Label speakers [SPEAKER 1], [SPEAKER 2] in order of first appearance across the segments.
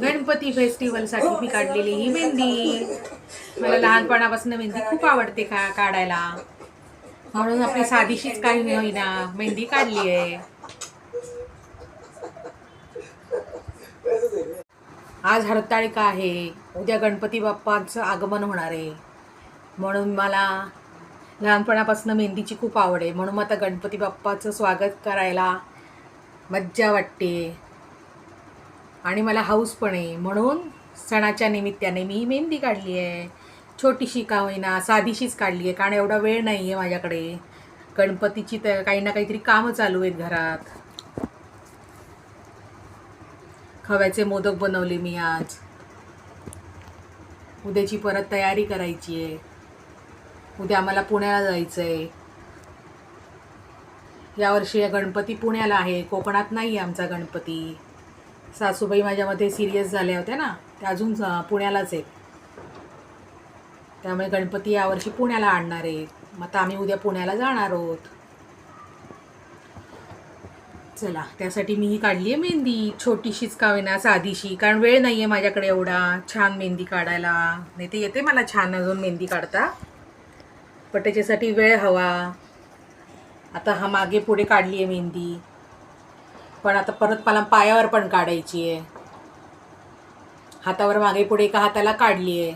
[SPEAKER 1] गणपती फेस्टिवलसाठी मी काढलेली ही मेहंदी. मला लहानपणापासून मेहंदी खूप आवडते का काढायला. म्हणून आपली साधीशीच काही नाही ना मेहंदी काढली आहे. आज हरताळिका आहे. उद्या गणपती बाप्पाचं आगमन होणार आहे. म्हणून मला लहानपणापासून मेहंदीची खूप आवड आहे. म्हणून आता गणपती बाप्पाचं स्वागत करायला मज्जा वाटते. आणि मला हाऊस पण आहे. म्हणून सणाच्या निमित्ताने मी मेहंदी काढली आहे. छोटीशी का होईना साधीशीच काढली आहे. कारण एवढा वेळ नाही आहे माझ्याकडे. गणपतीची तर काही ना काहीतरी कामं चालू आहेत घरात. खव्याचे मोदक बनवले मी आज. उद्याची परत तयारी करायची आहे. उद्या आम्हाला पुण्याला जायचं आहे यावर्षी गणपती पुण्याला आहे. कोकणात नाही आहे आमचा गणपती. सासूबाई माझ्यामध्ये सिरियस झाल्या होत्या ना. त्या अजून पुण्यालाच आहेत. त्यामुळे गणपती यावर्षी पुण्याला आणणार आहे मग आता आम्ही उद्या पुण्याला जाणार आहोत. चला त्यासाठी मी ही काढली आहे मेहंदी. छोटीशीच का होईना साधीशी. कारण वेळ नाही आहे माझ्याकडे एवढा. छान मेहंदी काढायला. नाही ते येते मला छान अजून मेहंदी काढता. पण त्याच्यासाठी वेळ हवा. आता हा मागे पुढे काढली आहे मेहंदी. पण आता परत मला पायावर पण काढायची आहे हातावर मागे पुढे एका हाताला काढली आहे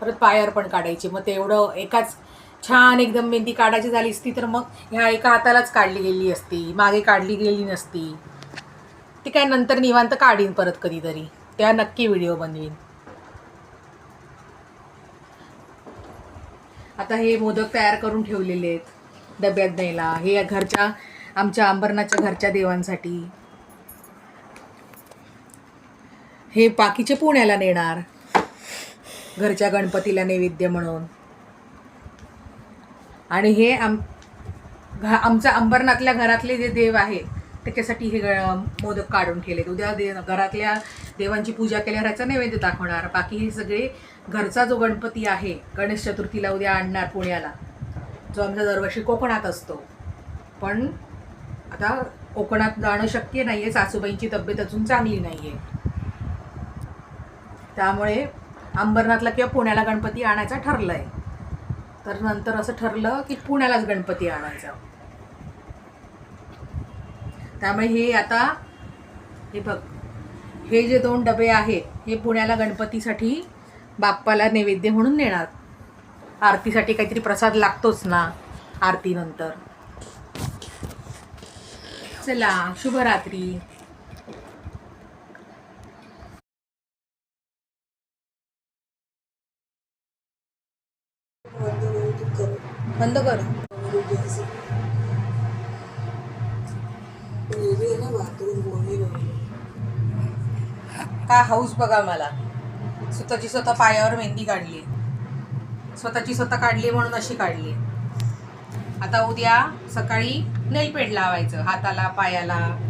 [SPEAKER 1] परत पायावर पण काढायची. मग ते एवढं एकाच छान एकदम मेहंदी काढायची झाली असती तर मग ह्या एका हातालाच काढली गेली असती. मागे काढली गेली नसती. ती काय नंतर निवांत काढीन परत कधीतरी. त्या नक्की व्हिडिओ बनवीन. आता हे मोदक तयार करून ठेवलेले आहेत डब्यात द्यायला. हे घरच्या आमच्या अंबरनाथच्या घरच्या देवांसाठी. हे बाकीचे पुण्याला नेणार. घरच्या गणपतीला नैवेद्य म्हणून. आणि हे आम घ आमच्या अंबरनाथल्या घरातले जे देव आहेत त्याच्यासाठी हे ग- मोदक काढून ठेवले उद्या दे घरातल्या देवांची पूजा केल्यावर ह्याचा नैवेद्य दाखवणार. बाकी हे सगळे घरचा जो गणपती आहे गणेश चतुर्थीला उद्या आणणार पुण्याला. जो आमचा दरवर्षी कोकणात असतो. पण आता कोकणात जाणं शक्य नाही आहे सासूबाईंची तब्येत अजून चांगली नाही आहे त्यामुळे अंबरनाथला किंवा पुण्याला गणपती आणायचा ठरलं आहे तर नंतर असं ठरलं की पुण्यालाच गणपती आणायचा. त्यामुळे हे आता हे बघ हे जे दोन डबे आहेत हे पुण्याला गणपतीसाठी बाप्पाला नैवेद्य म्हणून नेणार. आरतीसाठी काहीतरी प्रसाद लागतोच ना आरतीनंतर. चला शुभरात्री. बंद कर. का हाऊस बघा मला. स्वतःची स्वतः पायावर मेहंदी काढली. स्वतःची स्वतः काढली म्हणून अशी काढली. आता उद्या सकाळी नेल पेंट लावायचं. हाताला पायाला.